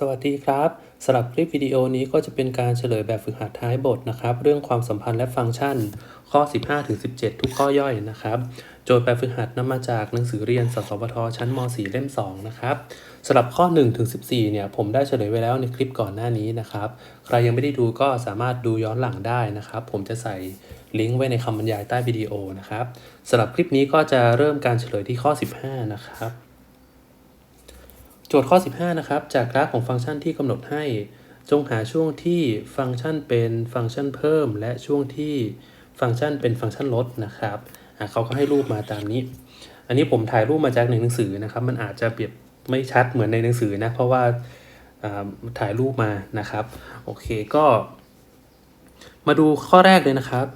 สวัสดีครับสำหรับคลิปวิดีโอนี้ก็จะเป็นการเฉลยแบบฝึกหัดท้ายบทนะครับ เรื่องความสัมพันธ์และฟังก์ชัน ข้อ 15-17 ทุกข้อย่อยนะครับ โจทย์แบบฝึกหัดนำมาจากหนังสือเรียนสสวทชั้นม .4 เล่ม 2 นะครับสำหรับข้อ1-14 เนี่ย ผมได้เฉลยไว้แล้วในคลิปก่อนหน้านี้นะครับ ใครยังไม่ได้ดูก็สามารถดูย้อนหลังได้นะครับ ผมจะใส่ลิงก์ไว้ในคำบรรยายใต้วิดีโอนะครับสำหรับคลิปนี้ก็จะเริ่มการเฉลยที่ข้อ 15 นะครับ โจทย์ข้อ 15 นะครับ จากกราฟของฟังก์ชันที่กำหนดให้ จงหาช่วงที่ฟังก์ชันเป็นฟังก์ชันเพิ่ม และช่วงที่ฟังก์ชันเป็นฟังก์ชันลดนะครับเขาก็ให้รูปมาตามนี้ อันนี้ผมถ่ายรูปมาจากในหนังสือนะครับ มันอาจจะเปรียบไม่ชัดเหมือนในหนังสือนะ เพราะว่าถ่ายรูปมานะครับ โอเคก็ มาดูข้อแรกเลยนะครับ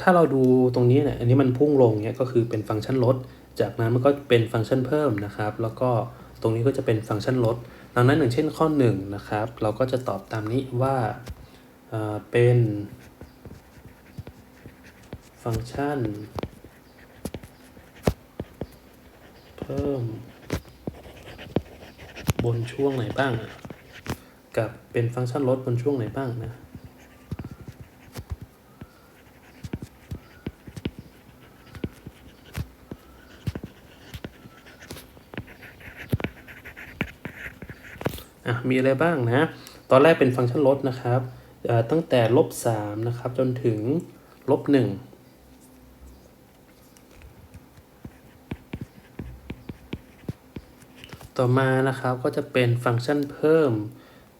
ถ้าเราดูตรงนี้เนี่ย อันนี้มันพุ่งลงเนี่ยก็คือเป็นฟังก์ชันลด จากนั้นมันก็เป็นฟังก์ชันเพิ่มนะครับ แล้วก็ ตรงนี้ก็จะเป็นฟังก์ชันลด ดังนั้นอย่างเช่นข้อ1นะครับ เราก็จะตอบตามนี้ว่าเอ่อเป็นฟังก์ชัน เพิ่ม บนช่วงไหนบ้าง กับเป็นฟังก์ชันลดบนช่วงไหนบ้างนะ อะมีอะไรบ้างนะ ตอนแรกเป็นฟังก์ชันลดนะครับตั้งแต่ลบ3นะครับจนถึงลบ1ต่อมานะครับก็จะเป็นฟังก์ชันเพิ่ม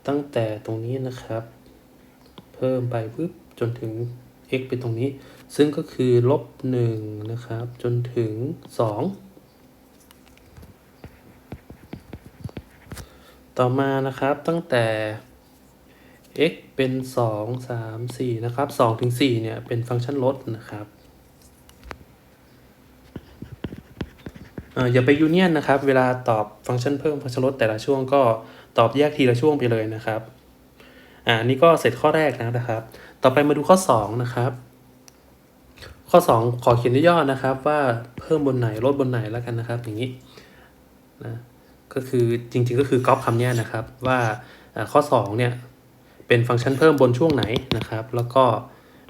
ตั้งแต่ตรงนี้นะครับ เพิ่มไปปึ๊บจนถึง x เป็นตรงนี้ ซึ่งก็คือลบ1นะครับ จนถึง 2 ต่อมานะครับตั้งแต่ x เป็น 2 3 4 นะครับ2ถึง4เนี่ย เป็นฟังก์ชันลดนะครับอย่าไปยูเนียนนะครับ เวลาตอบฟังก์ชันเพิ่มฟังก์ชันลดแต่ละช่วงก็ตอบแยกทีละช่วงไปเลยนะครับอ่าอันนี้ก็เสร็จข้อแรกนะครับ ต่อไปมาดูข้อ 2 นะครับ ข้อ 2 ขอเขียนย่อๆนะครับ ว่าเพิ่มบนไหนลดบนไหนแล้วกันนะครับ อย่างนี้นะ ก็คือจริงๆก็คือก๊อปคำเนี้ยนะครับว่าข้อ2เนี่ยเป็นฟังก์ชันเพิ่มบนช่วงไหนนะครับ แล้วก็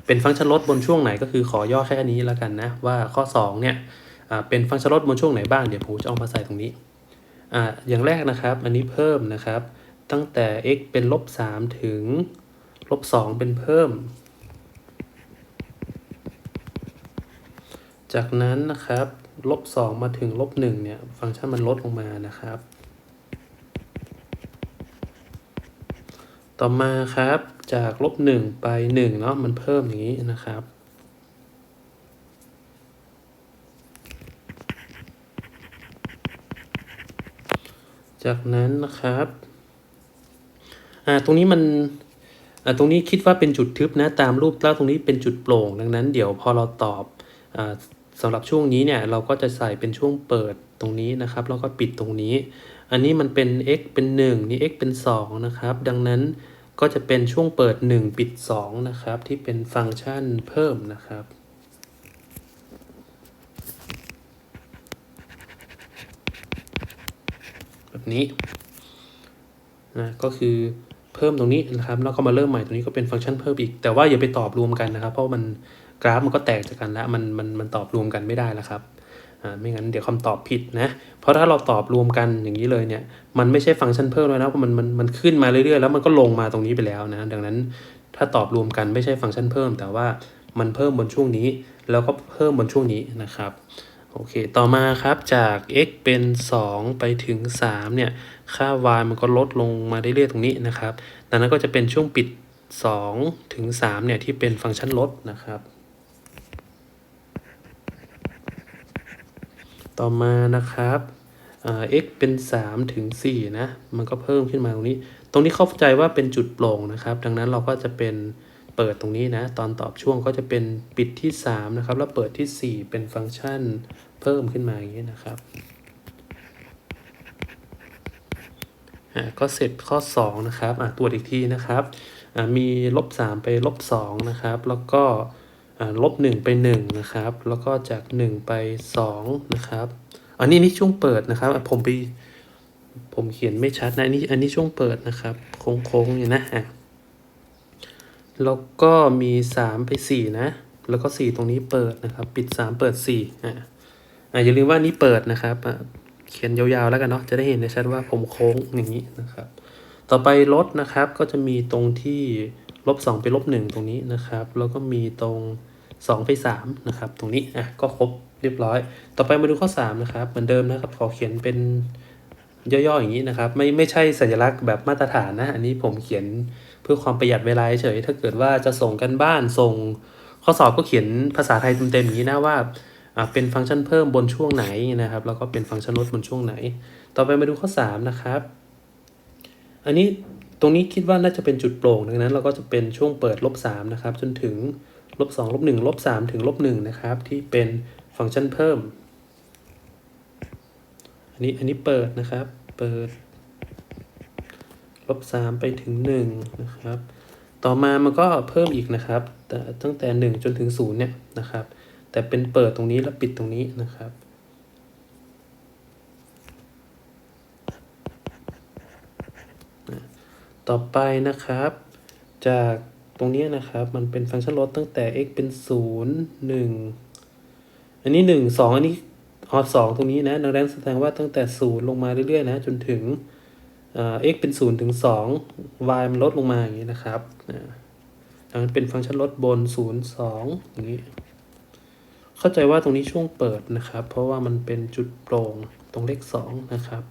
เป็นฟังก์ชันลดบนช่วงไหน ก็คือขอย่อแค่นี้แล้วกันนะว่าข้อ2เนี่ยเป็นฟังก์ชันลดบนช่วงไหนบ้างเดี๋ยวผมจะเอามาใส่ตรงนี้ออย่างแรกนะครับอันนี้เพิ่มนะครับ ตั้งแต่ x เป็นลบ3ถึงลบ2เป็นเพิ่ม จากนั้นนะครับลบ2มาถึงลบ1เนี่ยฟังก์ชันมันลดลงมานะครับ ต่อมาครับจากลบ1ไป1เนาะมันเพิ่มอย่างนี้นะครับ จากนั้นนะครับอ่าตรงนี้มันอ่าตรงนี้คิดว่าเป็นจุดทึบนะตามรูปแล้วตรงนี้เป็นจุดโปร่ง ดังนั้นเดี๋ยวพอเราตอบอ่าสำหรับช่วงนี้เนี่ยเราก็จะใส่เป็นช่วงเปิดตรงนี้นะครับ แล้วก็ปิดตรงนี้ อันนี้มันเป็น x เป็น 1 นี่ x เป็น 2 นะครับ ดังนั้น ก็จะเป็นช่วงเปิด 1 ปิด 2 นะครับ ที่เป็นฟังก์ชันเพิ่มนะครับ แบบนี้นะก็คือเพิ่มตรงนี้นะครับ แล้วก็มาเริ่มใหม่ตรงนี้ก็เป็นฟังก์ชันเพิ่มอีก แต่ว่าอย่าไปตอบรวมกันนะครับ เพราะมันกราฟมันก็แตกจากกันแล้วมันมันมันตอบรวมกันไม่ได้แล้วครับ ไม่งั้นเดี๋ยวคำตอบผิดนะ เพราะถ้าเราตอบรวมกันอย่างนี้เลยเนี่ย มันไม่ใช่ฟังก์ชันเพิ่มแล้วนะเพราะมันมันมันขึ้นมาเรื่อยๆ แล้วมันก็ลงมาตรงนี้ไปแล้วนะ ดังนั้นถ้าตอบรวมกันไม่ใช่ฟังก์ชันเพิ่ม แต่ว่ามันเพิ่มบนช่วงนี้ แล้วก็เพิ่มบนช่วงนี้นะครับโอเค ต่อมาครับจาก x เป็น 2 ไปถึง 3 เนี่ย ค่า y มันก็ลดลงมาเรื่อยๆตรงนี้นะครับ ดังนั้นก็จะเป็นช่วงปิด 2 ถึง 3 เนี่ย ที่เป็นฟังก์ชันลดนะครับ ต่อมานะครับอ่า x เป็น 3 ถึง 4 นะ มันก็เพิ่มขึ้นมาตรงนี้ ตรงนี้เข้าใจว่าเป็นจุดโปร่งนะครับ ดังนั้นเราก็จะเป็นเปิดตรงนี้นะ ตอนตอบช่วงก็จะเป็นปิดที่ 3 นะครับ แล้วเปิดที่ 4 เป็นฟังก์ชันเพิ่มขึ้นมาอย่างนี้นะครับอ่าก็เสร็จข้อ 2 นะครับอ่าตรวจอีกทีนะครับอ่ามีลบ 3 ไปลบ 2 นะครับ แล้วก็ ลบ1ไป1นะครับ แล้วก็จาก 1 ไป2นะครับ อันนี้นี่ช่วงเปิดนะครับ ผมไปผมเขียนไม่ชัดนะอันนี้อันนี้ช่วงเปิดนะครับ โค้งๆอยู่นะอะแล้วก็มีสามไปสี่นะ แล้วก็สี่ตรงนี้เปิดนะครับ ปิดสามเปิดสี่อะอะอย่าลืมว่านี่เปิดนะครับอะเขียนยาวๆแล้วกันเนาะจะได้เห็นได้ชัดว่าผมโค้งอย่างนี้นะครับ ต่อไปลดนะครับก็จะมีตรงที่ลบสองไปลบหนึ่งตรงนี้นะครับ แล้วก็มีตรง สองไปสามนะครับตรงนี้อะก็ครบเรียบร้อย ต่อไปมาดูข้อสามนะครับเหมือนเดิมนะครับขอเขียนเป็นย่อๆอย่างนี้นะครับไม่ไม่ใช่สัญลักษณ์แบบมาตรฐานนะ อันนี้ผมเขียนเพื่อความประหยัดเวลาเฉย ถ้าเกิดว่าจะส่งกันบ้านส่งข้อสอบก็เขียนภาษาไทยเต็มๆอย่างนี้นะว่าอ่าเป็นฟังก์ชันเพิ่มบนช่วงไหนนะครับ แล้วก็เป็นฟังก์ชันลดบนช่วงไหน ต่อไปมาดูข้อสามนะครับ อันนี้ตรงนี้คิดว่าน่าจะเป็นจุดโปร่งดังนั้น เราก็จะเป็นช่วงเปิดลบสามนะครับจนถึง ลบสองลบหนึ่งลบสามถึงลบหนึ่งนะครับ ที่เป็นฟังก์ชันเพิ่ม อันนี้อันนี้เปิดนะครับ เปิด ลบสามไปถึงหนึ่งนะครับ ต่อมามันก็เพิ่มอีกนะครับแต่ตั้งแต่หนึ่งจนถึงศูนย์เนี่ยนะครับ แต่เป็นเปิดตรงนี้แล้วปิดตรงนี้นะครับต่อไปนะครับ จาก ตรงนี้นะครับ มันเป็นฟังก์ชันลดตั้งแต่ x เป็นศูนย์หนึ่งอันนี้หนึ่งสองอันนี้ออสองตรงนี้นะ ดังนั้นแสดงว่าตั้งแต่ศูนย์ลงมาเรื่อยๆนะ จนถึงเอ่อ x เป็นศูนย์ถึงสอง y มันลดลงมาอย่างนี้นะครับดังนั้นเป็นฟังก์ชันลดบนศูนย์สองอย่างนี้ เข้าใจว่าตรงนี้ช่วงเปิดนะครับ เพราะว่ามันเป็นจุดโปร่งตรงเลขสองนะครับ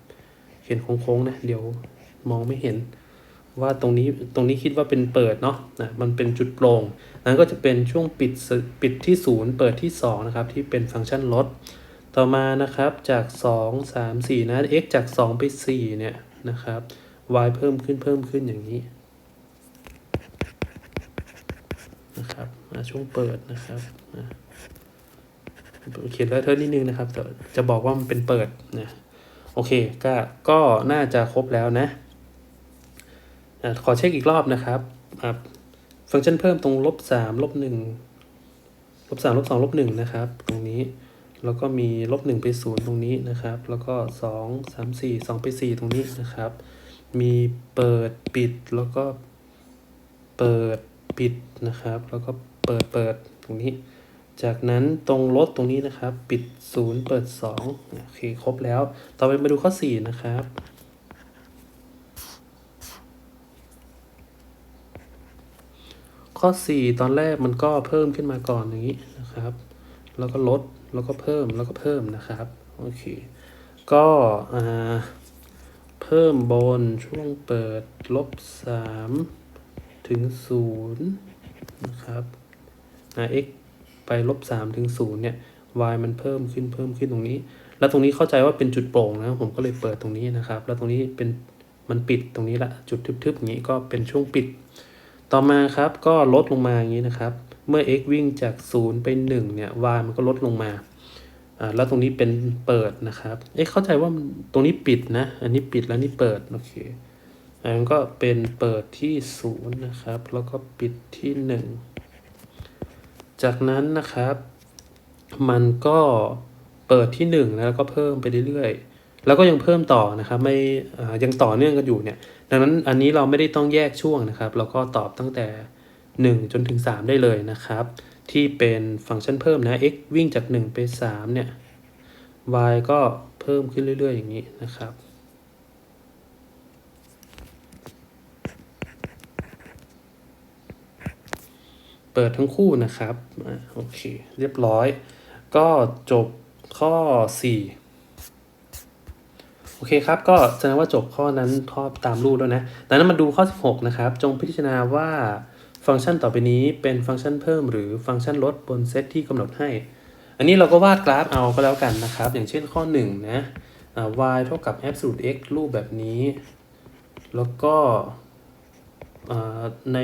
เขียนโค้งๆนะ เดี๋ยวมองไม่เห็น ว่าตรงนี้ตรงนี้คิดว่าเป็นเปิดเนาะนะมันเป็นจุดโปร่งนั้นก็จะเป็นช่วงปิดปิดที่ศูนย์เปิดที่สองนะครับ ที่เป็นฟังก์ชันลด ต่อมานะครับจาก 2 3 4 นะ x จาก 2 ไป 4 เนี่ยนะครับ y เพิ่มขึ้นเพิ่มขึ้นอย่างนี้นะครับช่วงเปิดนะครับเขียนแล้วเทอนิดนึงนะครับแต่จะบอกว่ามันเป็นเปิดนะโอเคก็ก็น่าจะครบแล้วนะ ขอเช็คอีกรอบนะครับฟังก์ชันเพิ่มตรงลบสามลบหนึ่งลบสามลบสองลบหนึ่งนะครับ ตรงนี้แล้วก็มีลบหนึ่งไปศูนย์ตรงนี้นะครับ แล้วก็สองสามสี่สองไปสี่ตรงนี้นะครับ มีเปิดปิดแล้วก็เปิดปิดนะครับ แล้วก็เปิดเปิดตรงนี้ จากนั้นตรงลดตรงนี้นะครับ ปิดศูนย์เปิดสองโอเคครบแล้ว ต่อไปมาดูข้อสี่นะครับ ข้อ 4 ตอนแรกมันก็เพิ่มขึ้นมาก่อนอย่างนี้นะครับ แล้วก็ลดแล้วก็เพิ่มแล้วก็เพิ่มนะครับโอเคก็เพิ่มบนช่วงเปิดลบ 3 ถึง0นะครับ x ไปลบ 3 ถึง0เนี่ย y มันเพิ่มขึ้นเพิ่มขึ้นตรงนี้ แล้วตรงนี้เข้าใจว่าเป็นจุดโปร่งนะผมก็เลยเปิดตรงนี้นะครับ แล้วตรงนี้เป็นมันปิดตรงนี้ละจุดทึบๆอย่างนี้ก็เป็นช่วงปิด ต่อมาครับก็ลดลงมาอย่างนี้นะครับ เมื่อ x วิ่งจาก 0 ไป 1 เนี่ย y มันก็ลดลงมาอ่าแล้วตรงนี้เป็นเปิดนะครับ เอ๊ะเข้าใจว่าตรงนี้ปิดนะ อันนี้ปิดแล้วนี่เปิด โอเคอันนั้นก็เป็นเปิดที่ 0 นะครับ แล้วก็ปิดที่ 1 จากนั้นนะครับ มันก็เปิดที่ 1 แล้วก็เพิ่มไปเรื่อยๆ แล้วก็ยังเพิ่มต่อนะครับ ไม่อ่ายังต่อเนื่องกันอยู่เนี่ย ดังนั้นอันนี้เราไม่ได้ต้องแยกช่วงนะครับ เราก็ตอบตั้งแต่ 1 จนถึง 3 ได้เลยนะครับ ที่เป็นฟังก์ชันเพิ่มนะ x วิ่งจาก 1 ไป 3 เนี่ย y ก็เพิ่มขึ้นเรื่อย ๆ อย่างนี้นะครับเปิดทั้งคู่นะครับ โอเค เรียบร้อย ก็จบข้อ 4 โอเคครับ ก็แสดงว่าจบข้อนั้นข้อตามรูปแล้วนะดังนั้นมาดูข้อ 16 นะครับ จงพิจารณาว่าฟังก์ชันต่อไปนี้เป็นฟังก์ชันเพิ่มหรือฟังก์ชันลดบนเซตที่กำหนดให้ อันนี้เราก็วาดกราฟเอาก็แล้วกันนะครับ อย่างเช่นข้อ 1 นะ y เท่ากับ absolute x รูปแบบนี้ แล้วก็ใน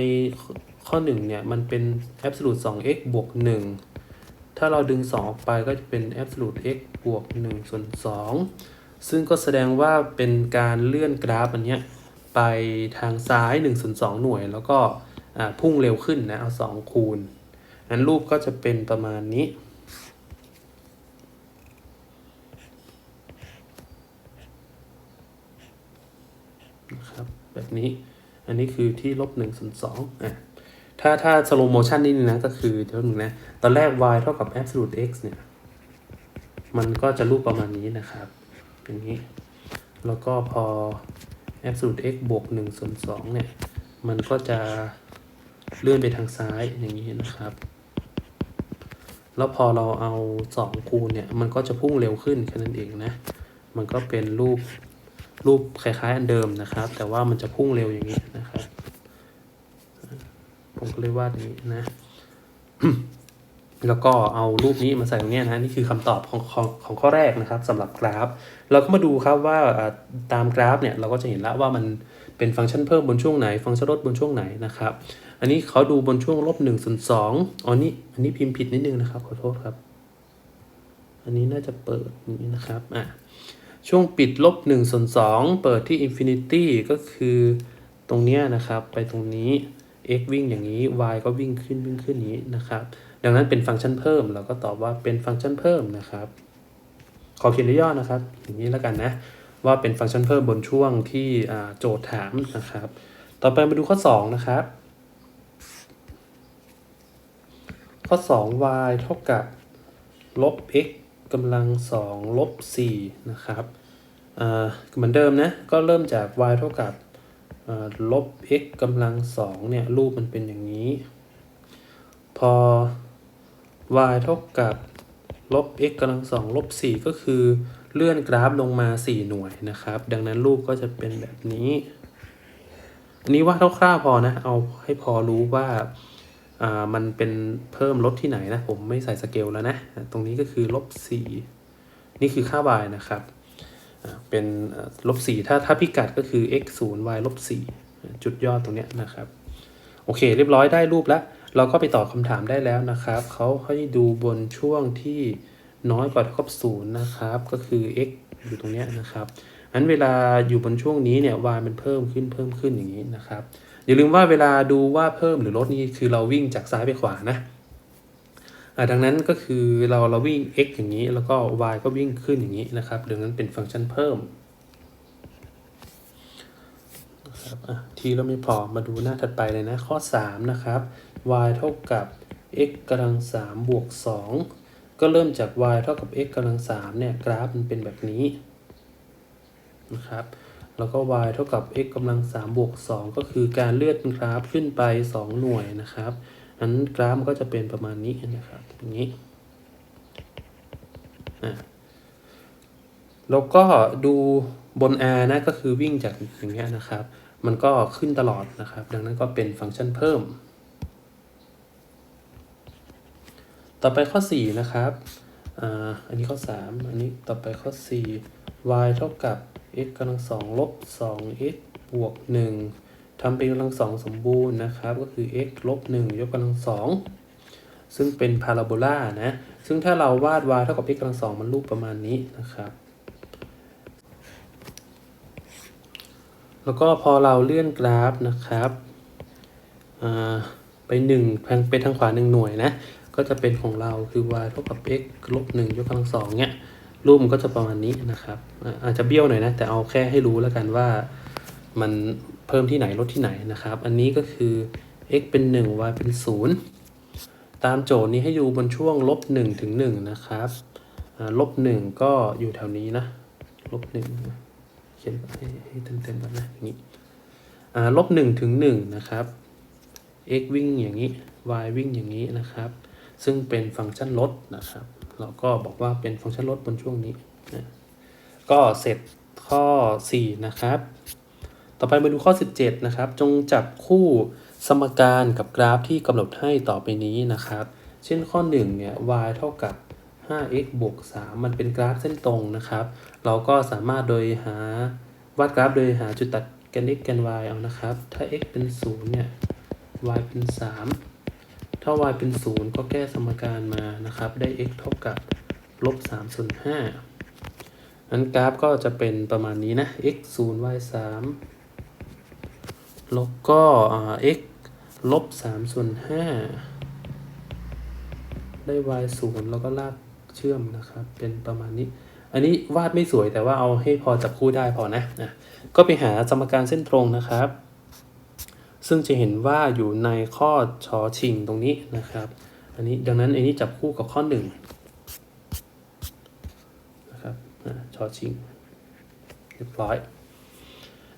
ข้อ 1 เนี่ย มันเป็น absolute 2x บวก 1 ถ้าเราดึง 2 ออกไปก็จะเป็น absolute x บวก 1 ส่วน 2 ซึ่งก็แสดงว่าเป็นการเลื่อนกราฟอันเนี้ยไปทางซ้าย1ส่วน2หน่วย แล้วก็พุ่งเร็วขึ้นนะเอา 2 คูณอันรูปก็จะเป็นประมาณนี้โแบบนี้อันนี้คือที่ลบหนึ่งส่วนสองอะถ้าถ้าสโลโมชันนี่นะก็คือเดี๋ยวหนึ่งนะ ตอนแรก y เท่ากับ absolute x เนี่ย มันก็จะรูปประมาณนี้นะครับ อย่างนี้ แล้วก็พอ absolute x บวก1ส่วน2เนี่ย มันก็จะเลื่อนไปทางซ้ายอย่างนี้นะครับ แล้วพอเราเอา 2 คูณเนี่ย มันก็จะพุ่งเร็วขึ้นแค่นั้นเองนะ มันก็เป็นรูปรูปคล้ายๆอันเดิมนะครับ แต่ว่ามันจะพุ่งเร็วอย่างนี้นะครับ ผมก็เลยวาดอย่างนี้นะ แล้วก็เอารูปนี้มาใส่ตรงนี้นะนี่คือคำตอบของของของข้อแรกนะครับสำหรับกราฟ เราก็มาดูครับว่าตามกราฟเนี่ยเราก็จะเห็นแล้วว่ามันเป็นฟังก์ชันเพิ่มบนช่วงไหน ฟังก์ชันลดบนช่วงไหนนะครับ อันนี้เขาดูบนช่วงลบหนึ่งส่วนสองอ๋อนี่อันนี้พิมพ์ผิดนิดนึงนะครับขอโทษครับ อันนี้น่าจะเปิดอย่างนี้นะครับอะช่วงปิดลบหนึ่งส่วนสองเปิดที่ infinity ก็คือตรงเนี้ยนะครับไปตรงนี้ x วิ่งอย่างนี้ y ก็วิ่งขึ้นวิ่งขึ้นอย่างนี้นะครับ ดังนั้นเป็นฟังก์ชันเพิ่ม เราก็ตอบว่าเป็นฟังก์ชันเพิ่มนะครับ ขอเขียนย่อนะครับ อย่างนี้แล้วกันนะ ว่าเป็นฟังก์ชันเพิ่มบนช่วงที่โจทย์ถามนะครับ ต่อไปมาดูข้อ 2 นะครับ ข้อ 2 y เท่ากับลบ x กำลัง2ลบ4นะครับเหมือนเดิมนะ ก็เริ่มจาก y เท่ากับลบ x กำลัง2เนี่ย รูปมันเป็นอย่างนี้ พอ y เท่ากับลบ x กำลัง2ลบ4ก็คือเลื่อนกราฟลงมา 4 หน่วยนะครับ ดังนั้นรูปก็จะเป็นแบบนี้ อันนี้ว่าคร่าวๆพอนะ เอาให้พอรู้ว่าอ่ามันเป็นเพิ่มลดที่ไหนนะ ผมไม่ใส่สเกลแล้วนะ ตรงนี้ก็คือลบ 4 นี่คือค่า y นะครับ เป็นลบ 4 ถ้าถ้าพิกัดก็คือ x 0 y ลบ 4 จุดยอดตรงเนี้ยนะครับ โอเค เรียบร้อยได้รูปแล้ว เราก็ไปตอบคำถามได้แล้วนะครับ เขาให้ดูบนช่วงที่น้อยกว่าเท่ากับศูนย์นะครับ ก็คือ x อยู่ตรงเนี้ยนะครับอันเวลาอยู่บนช่วงนี้เนี่ย y มันเพิ่มขึ้นเพิ่มขึ้นอย่างนี้นะครับ อย่าลืมว่าเวลาดูว่าเพิ่มหรือลดนี่คือเราวิ่งจากซ้ายไปขวานะดังนั้นก็คือเราเราวิ่ง x อย่างนี้ แล้วก็ y ก็วิ่งขึ้นอย่างนี้นะครับ ดังนั้นเป็นฟังก์ชันเพิ่มทีเราไม่พอมาดูหน้าถัดไปเลยนะ ข้อ 3 นะครับ y เท่ากับ x กำลัง3บวก2ก็เริ่มจาก y เท่ากับ x กำลัง3เนี่ยกราฟมันเป็นแบบนี้นะครับแล้วก็ y เท่ากับ x กำลัง3บวก2ก็คือการเลื่อนกราฟขึ้นไป2หน่วยนะครับอันกราฟก็จะเป็นประมาณนี้นะครับอย่างนี้อะแล้วก็ดูบน r นะก็คือวิ่งจากอย่างเงี้ยนะครับ มันก็ขึ้นตลอดนะครับ ดังนั้นก็เป็นฟังก์ชันเพิ่ม ต่อไปข้อ 4 นะครับ อ่า อันนี้ข้อ 3 อันนี้ต่อไปข้อ 4 y เท่ากับ x กำลัง2ลบ 2x บวก 1ทำเป็นกำลัง2สมบูรณ์นะครับ ก็คือ x ลบ 1 ยกกำลัง2ซึ่งเป็นพาราโบลานะ ซึ่งถ้าเราวาด y เท่ากับ x กำลัง2มันรูปประมาณนี้นะครับ แล้วก็พอเราเลื่อนกราฟนะครับ อ่า ไป1ทางไปทางขวา 1 หน่วยนะ ก็จะเป็นของเราคือ y เท่ากับ x ลบ1ยกกำลัง2เนี่ยรูปมันก็จะประมาณนี้นะครับ อาจจะเบี้ยวหน่อยนะ แต่เอาแค่ให้รู้แล้วกันว่ามันเพิ่มที่ไหนลดที่ไหนนะครับ อันนี้ก็คือ x เป็น 1 y เป็น 0 ตามโจทย์นี้ให้อยู่บนช่วงลบ1ถึง1นะครับลบ1ก็อยู่แถวนี้นะลบ1นะเขียนให้เต็มๆก่อนนะอย่างนี้ลบ1ถึง1นะครับ x วิ่งอย่างนี้ y วิ่งอย่างนี้นะครับ ซึ่งเป็นฟังก์ชันลดนะครับ เราก็บอกว่าเป็นฟังก์ชันลดบนช่วงนี้นะก็เสร็จข้อ 4 นะครับ ต่อไปมาดูข้อ 17 นะครับ จงจับคู่สมการกับกราฟที่กำหนดให้ต่อไปนี้นะครับ เช่นข้อ 1 เนี่ย y เท่ากับ 5x บวก 3 มันเป็นกราฟเส้นตรงนะครับ เราก็สามารถโดยหาวาดกราฟโดยหาจุดตัดแกน x แกน y เอานะครับ ถ้า x เป็น 0 เนี่ย y เป็น 3 ถ้า y เป็น 0 ก็แก้สมการมานะครับ ได้ x เท่ากับลบ3ส่วน5นั้นกราฟก็จะเป็นประมาณนี้นะ x 0 y 3แล้วก็ x ลบ3ส่วน5ได้ y 0 แล้วก็ลากเชื่อมนะครับ เป็นประมาณนี้ อันนี้วาดไม่สวยแต่ว่าเอาให้พอจับคู่ได้พอนะนะ ก็ไปหาสมการเส้นตรงนะครับ ซึ่งจะเห็นว่าอยู่ในข้อชอชิงตรงนี้นะครับ อันนี้ดังนั้นอันนี้จับคู่กับข้อหนึ่งนะครับชอชิงเรียบร้อย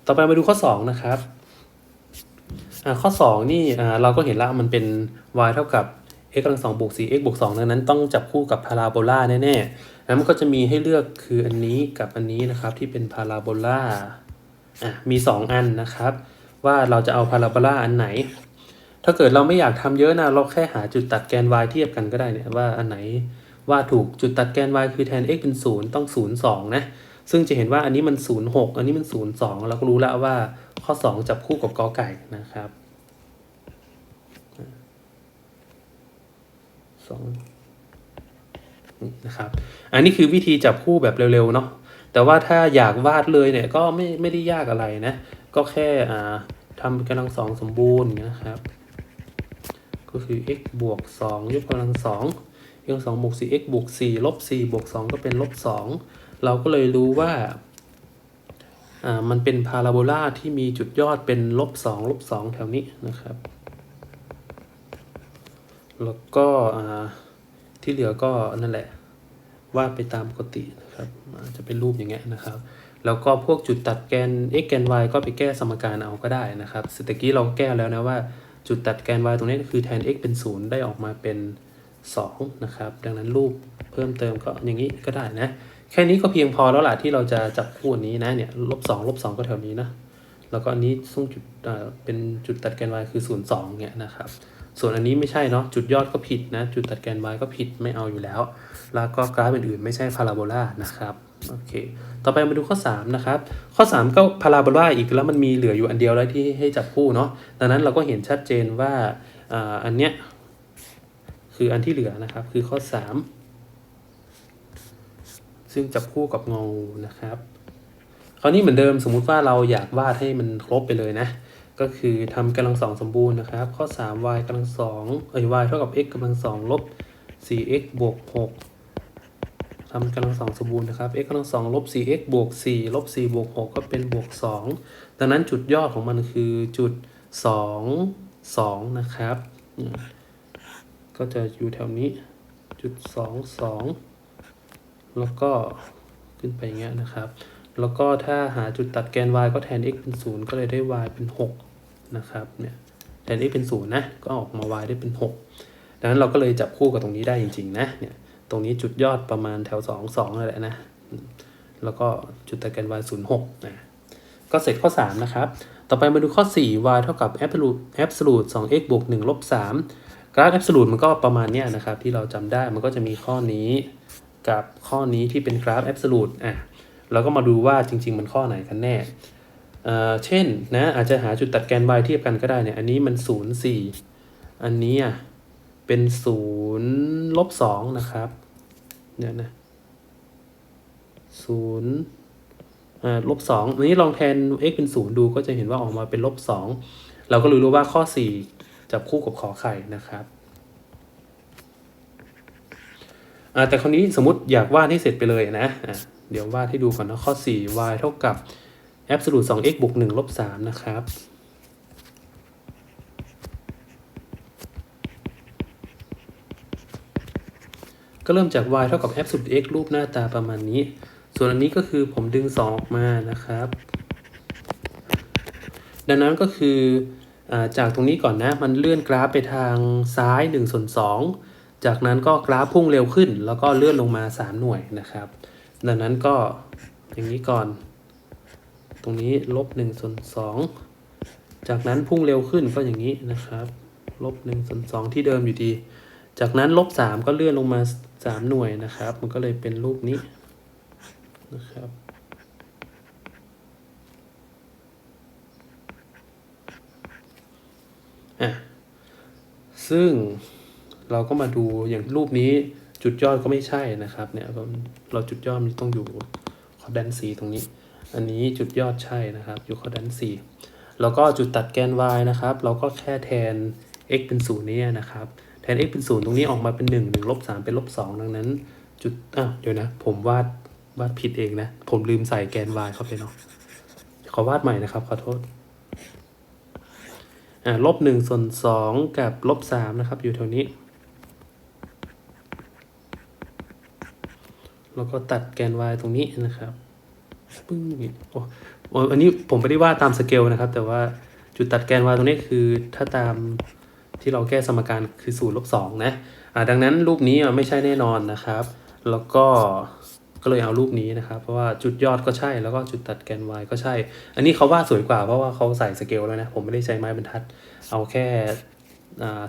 ต่อไปมาดูข้อ 2 นะครับข้อ 2 นี่เราก็เห็นแล้วมันเป็น y เท่ากับ x กำลังสองบวก 4x บวก2ดังนั้นต้องจับคู่กับพาราโบลาแน่ๆแล้วมันก็จะมีให้เลือกคืออันนี้กับอันนี้นะครับที่เป็นพาราโบลาอะมี 2 อันนะครับ ว่าเราจะเอาพาราโบลาอันไหน ถ้าเกิดเราไม่อยากทำเยอะนะเราแค่หาจุดตัดแกน y เทียบกันก็ได้เนี่ยว่าอันไหนว่าถูกจุดตัดแกน y คือแทน x เป็น 0 ต้อง 0 2 นะ ซึ่งจะเห็นว่าอันนี้มัน 0 6 อันนี้มัน 0 2 เราก็รู้แล้วว่าข้อ 2 จับคู่กับกอไก่นะครับสองนี่นะครับ อันนี้คือวิธีจับคู่แบบเร็วๆเนาะแต่ว่าถ้าอยากวาดเลยเนี่ยก็ไม่ไม่ได้ยากอะไรนะ ก็แค่ทำกำลังสองสมบูรณ์นะครับ ก็คือ x บวก 2 ยกกำลังสอง x กำลังสองบวก 4x บวก 4 ลบ 4 บวก 2 ก็เป็นลบ 2 เราก็เลยรู้ว่ามันเป็นพาราโบลาที่มีจุดยอดเป็นลบ2ลบ2แถวนี้นะครับ แล้วก็ที่เหลือก็นั่นแหละวาดไปตามปกตินะครับจะเป็นรูปอย่างเงี้ยนะครับ แล้วก็พวกจุดตัดแกน x แกน y ก็ไปแก้สมการเอาก็ได้นะครับสตกี้เราแก้แล้วนะว่าจุดตัดแกน y ตรงนี้คือแทน x เป็น 0 ได้ออกมาเป็น 2 นะครับ ดังนั้นรูปเพิ่มเติมก็อย่างนี้ก็ได้นะ แค่นี้ก็เพียงพอแล้วล่ะที่เราจะจับคู่นี้นะเนี่ยลบสองลบสองก็แถวนี้นะ แล้วก็อันนี้ซึ่งจุดอ่าเป็นจุดตัดแกน y คือ 0 2เนี่ยนะครับ ส่วนอันนี้ไม่ใช่เนาะจุดยอดก็ผิดนะ จุดตัดแกน y ก็ผิดไม่เอาอยู่แล้ว แล้วก็กราฟอื่นๆไม่ใช่พาราโบลานะครับ โอเค ต่อไปมาดูข้อ 3 นะครับ ข้อ 3 ก็พาราโบลาอีกแล้วมันมีเหลืออยู่อันเดียวแล้วที่ให้จับคู่เนาะ ดังนั้นเราก็เห็นชัดเจนว่าอ่าอันเนี้ยคืออันที่เหลือนะครับ คือข้อ 3 ซึ่งจับคู่กับงองูนะครับ คราวนี้เหมือนเดิมสมมุติว่าเราอยากวาดให้มันครบไปเลยนะ ก็คือทำกำลังสองสมบูรณ์นะครับ ข้อ 3 y กำลังสองเอ้ย y เท่ากับ x กำลังสองลบ 4x บวก6 ทำกำลังสองสมบูรณ์นะครับ x กำลังสองลบ 4x บวก4ลบ4บวก6ก็เป็นบวก 2 ดังนั้นจุดยอดของมันคือจุด 2 2 นะครับ ก็จะอยู่แถวนี้จุด 2 2 แล้วก็ขึ้นไปอย่างเงี้ยนะครับ แล้วก็ถ้าหาจุดตัดแกน y ก็แทน x เป็น 0 ก็เลยได้ y เป็น 6 นะครับเนี่ยแทน x เป็น 0 นะ ก็ออกมา y ได้เป็น 6 ดังนั้นเราก็เลยจับคู่กับตรงนี้ได้จริง ๆ นะเนี่ย ตรงนี้จุดยอดประมาณแถว 2 2นั่นแหละนะ แล้วก็จุดตัดแกน y 0 6นะก็เสร็จข้อ 3 นะครับ ต่อไปมาดูข้อ 4 y เท่ากับ absolute absolute 2x บวก1ลบ3กราฟ absolute มันก็ประมาณเนี้ยนะครับ ที่เราจำได้มันก็จะมีข้อนี้กับข้อนี้ที่เป็นกราฟ absolute อะเราก็มาดูว่าจริง ๆ มันข้อไหนกันแน่เอ่อเช่นนะอาจจะหาจุดตัดแกน y เทียบกันก็ได้เนี่ยอันนี้มัน 0 4 อันนี้อะ เป็น0ลบ2นะครับเนี่ยนะ0อ่าลบ2อันนี้ลองแทน x เป็น0ดูก็จะเห็นว่าออกมาเป็นลบ2เราก็รู้ว่าข้อ4จับคู่กับขอไข่นะครับอ่าแต่คราวนี้สมมติอยากวาดให้เสร็จไปเลยนะะเดี๋ยววาดให้ดูก่อนนะข้อ 4 y เท่ากับ absolute 2x บวก1ลบ3นะครับ ก็เริ่มจาก y เท่ากับ absolute x รูปหน้าตาประมาณนี้ ส่วนอันนี้ก็คือผมดึง 2 ออกมานะครับ ดังนั้นก็คืออาจากตรงนี้ก่อนนะ มันเลื่อนกราฟไปทางซ้าย1ส่วน2จากนั้นก็กราฟพุ่งเร็วขึ้น แล้วก็เลื่อนลงมา 3 หน่วยนะครับ ดังนั้นก็อย่างนี้ก่อน ตรงนี้ลบ1ส่วน2จากนั้นพุ่งเร็วขึ้นก็อย่างนี้นะครับลบ1ส่วน2ที่เดิมอยู่ดี จากนั้นลบ3ก็เลื่อนลงมา3หน่วยนะครับ มันก็เลยเป็นรูปนี้นะครับอะซึ่งเราก็มาดูอย่างรูปนี้จุดยอดก็ไม่ใช่นะครับเนี่ยเราจุดยอดมันต้องอยู่คอดันซีตรงนี้ อันนี้จุดยอดใช่นะครับ อยู่คอดันซีแล้วก็จุดตัดแกน y นะครับ เราก็แค่แทน x เป็นศูนย์นี้นะครับ น x เป็นศูนย์ตรงนี้ออกมาเป็น 1 1ลบ3เป็นลบ2ดังนั้น จุดอ้าวเดี๋ยวนะ ผมวาดวาดผิดเองนะ ผมลืมใส่แกน y เข้าไปเนาะขอวาดใหม่นะครับ ขอโทษอ่าลบหนึ่งส่วนสองกับลบสามนะครับ อยู่แถวนี้ แล้วก็ตัดแกน y ตรงนี้นะครับปึ้งโอ้โอ้อันนี้ผมไม่ได้วาดตามสเกลนะครับ แต่ว่าจุดตัดแกน y ตรงนี้คือถ้าตาม ที่เราแก้สมการคือศูนย์ลบสองนะอ่าดังนั้นรูปนี้ไม่ใช่แน่นอนนะครับ แล้วก็ก็เลยเอารูปนี้นะครับ เพราะว่าจุดยอดก็ใช่แล้วก็จุดตัดแกน y ก็ใช่ อันนี้เขาวาดสวยกว่าเพราะว่าเขาใส่สเกลแล้วนะ ผมไม่ได้ใช้ไม้บรรทัด เอาแค่อ่า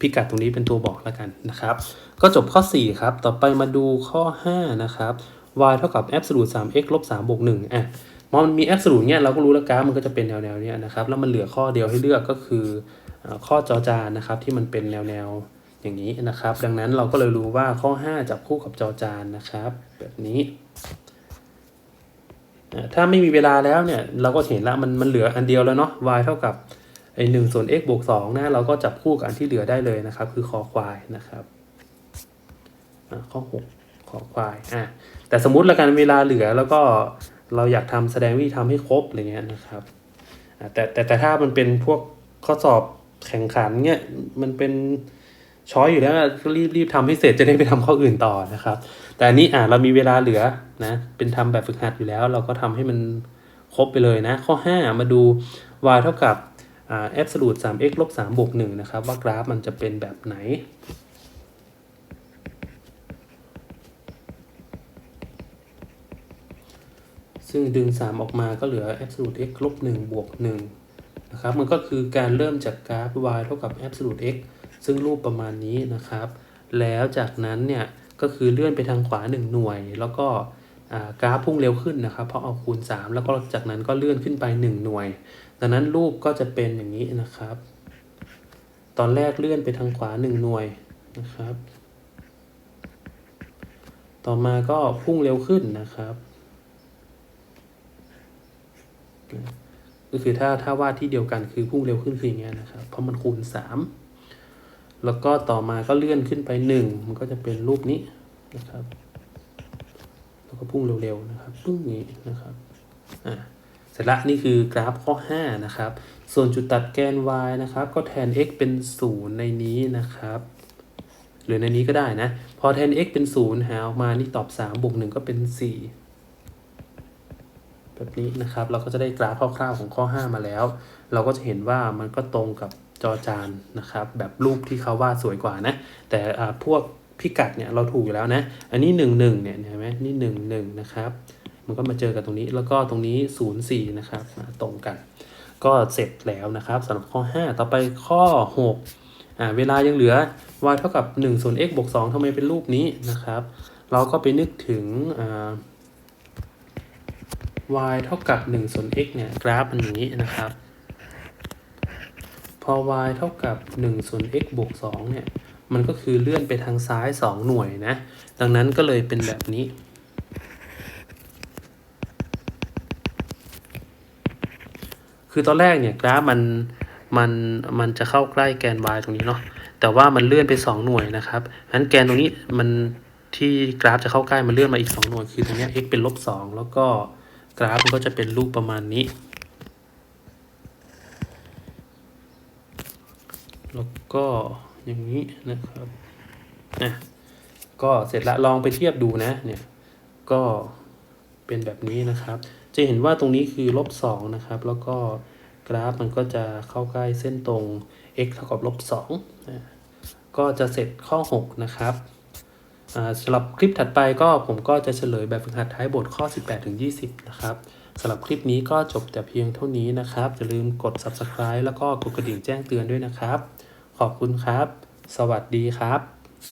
พิกัดตรงนี้เป็นตัวบอกแล้วกันนะครับ ก็จบข้อ 4 ครับ ต่อไปมาดูข้อ 5 นะครับ y เท่ากับ absolute 3x ลบ3บวก1อะพอมันมี absolute เนี่ยเราก็รู้แล้วกราฟมันก็จะเป็นแนวๆเนี้ยนะครับ แล้วมันเหลือข้อเดียวให้เลือกก็คือ ข้อจอจานนะครับที่มันเป็นแนวแนวอย่างนี้นะครับ ดังนั้นเราก็เลยรู้ว่าข้อ 5 จับคู่กับจอจานนะครับ แบบนี้ ถ้าไม่มีเวลาแล้วเนี่ย เราก็เห็นละมันมันเหลืออันเดียวแล้วเนาะ y เท่ากับไอ้หนึ่งส่วน x บวก2นะเราก็จับคู่กับอันที่เหลือได้เลยนะครับ คือคอควายนะครับข้อ6ขอควายอะแต่สมมติละกันเวลาเหลือแล้วก็เราอยากทำแสดงวิธีทำให้ครบอะไรเงี้ยนะครับแต่แต่แต่ถ้ามันเป็นพวกข้อสอบ แข่งขันเงี้ยมันเป็นช้อยอยู่แล้วก็รีบรีบทำให้เสร็จจะได้ไปทำข้ออื่นต่อนะครับ แต่อันนี้อะเรามีเวลาเหลือนะเป็นทำแบบฝึกหัดอยู่แล้ว เราก็ทำให้มันครบไปเลยนะ ข้อ 5 มาดู y เท่ากับอ่า absolute 3x ลบ3บวก1นะครับ ว่ากราฟมันจะเป็นแบบไหนซึ่งดึง 3 ออกมาก็เหลือ absolute x ลบ1บวก1 นะครับมันก็คือการเริ่มจากกราฟ y เท่ากับ absolute x ซึ่งรูปประมาณนี้นะครับ แล้วจากนั้นเนี่ยก็คือเลื่อนไปทางขวา 1 หน่วย แล้วก็กราฟพุ่งเร็วขึ้นนะครับ เพราะเอาคูณ 3 แล้วก็จากนั้นก็เลื่อนขึ้นไป 1 หน่วย ดังนั้นรูปก็จะเป็นอย่างนี้นะครับ ตอนแรกเลื่อนไปทางขวา 1 หน่วยนะครับ ต่อมาก็พุ่งเร็วขึ้นนะครับ ก็คือถ้าถ้าวาดที่เดียวกันคือพุ่งเร็วขึ้นคืออย่างเงี้ยนะครับ เพราะมันคูณ 3 แล้วก็ต่อมาก็เลื่อนขึ้นไป 1 มันก็จะเป็นรูปนี้นะครับ แล้วก็พุ่งเร็วๆนะครับปึ้งอย่างนี้นะครับอ่าเสร็จละนี่คือกราฟข้อ 5 นะครับ ส่วนจุดตัดแกน y นะครับ ก็แทน x เป็น 0 ในนี้นะครับ หรือในนี้ก็ได้นะ พอแทน x เป็น 0 หาออกมานี่ตอบ 3 บวก 1 ก็เป็น 4 แบบนี้นะครับ เราก็จะได้กราฟคร่าวๆของข้อ 5 มาแล้ว เราก็จะเห็นว่ามันก็ตรงกับจอจานนะครับ แบบรูปที่เขาวาดสวยกว่านะ แต่พวกพิกัดเนี่ยเราถูกอยู่แล้วนะ อันนี้ 1 1เนี่ยเห็นไหมนี่1 1นะครับ มันก็มาเจอกันตรงนี้แล้วก็ตรงนี้ 0 4นะครับตรงกัน ก็เสร็จแล้วนะครับสำหรับข้อ 5 ต่อไปข้อ 6อ่าเวลายังเหลือ y เท่ากับ1ส่วน x บวก2ทำไมเป็นรูปนี้นะครับ เราก็ไปนึกถึงอ่า y เท่ากับ1ส่วน x เนี่ยกราฟมันอย่างนี้นะครับ พอ y เท่ากับ1ส่วน x บวก2เนี่ยมันก็คือเลื่อนไปทางซ้าย 2 หน่วยนะ ดังนั้นก็เลยเป็นแบบนี้ คือตอนแรกเนี่ยกราฟมันมันมันจะเข้าใกล้แกน y ตรงนี้เนาะ แต่ว่ามันเลื่อนไป 2 หน่วยนะครับงั้นแกนตรงนี้มันที่กราฟจะเข้าใกล้มันเลื่อนมาอีก 2 หน่วย คือตรงเนี้ย x เป็นลบ2แล้วก็ ราฟมันก็จะเป็นรูปประมาณนี้ แล้วก็อย่างนี้นะครับอะก็เสร็จละลองไปเทียบดูนะเนี่ยก็เป็นแบบนี้นะครับ จะเห็นว่าตรงนี้คือลบสองนะครับ แล้วก็กราฟมันก็จะเข้าใกล้เส้นตรง x เท่ากับลบสองอะก็จะเสร็จข้อ 6 นะครับ สำหรับคลิปถัดไปก็ผมก็จะเฉลยแบบฝึกหัดท้ายบทข้อ 18ถึง20 นะครับสำหรับคลิปนี้ก็จบแต่เพียงเท่านี้นะครับ อย่าลืมกด subscribe แล้วก็กดกระดิ่งแจ้งเตือนด้วยนะครับ ขอบคุณครับ สวัสดีครับ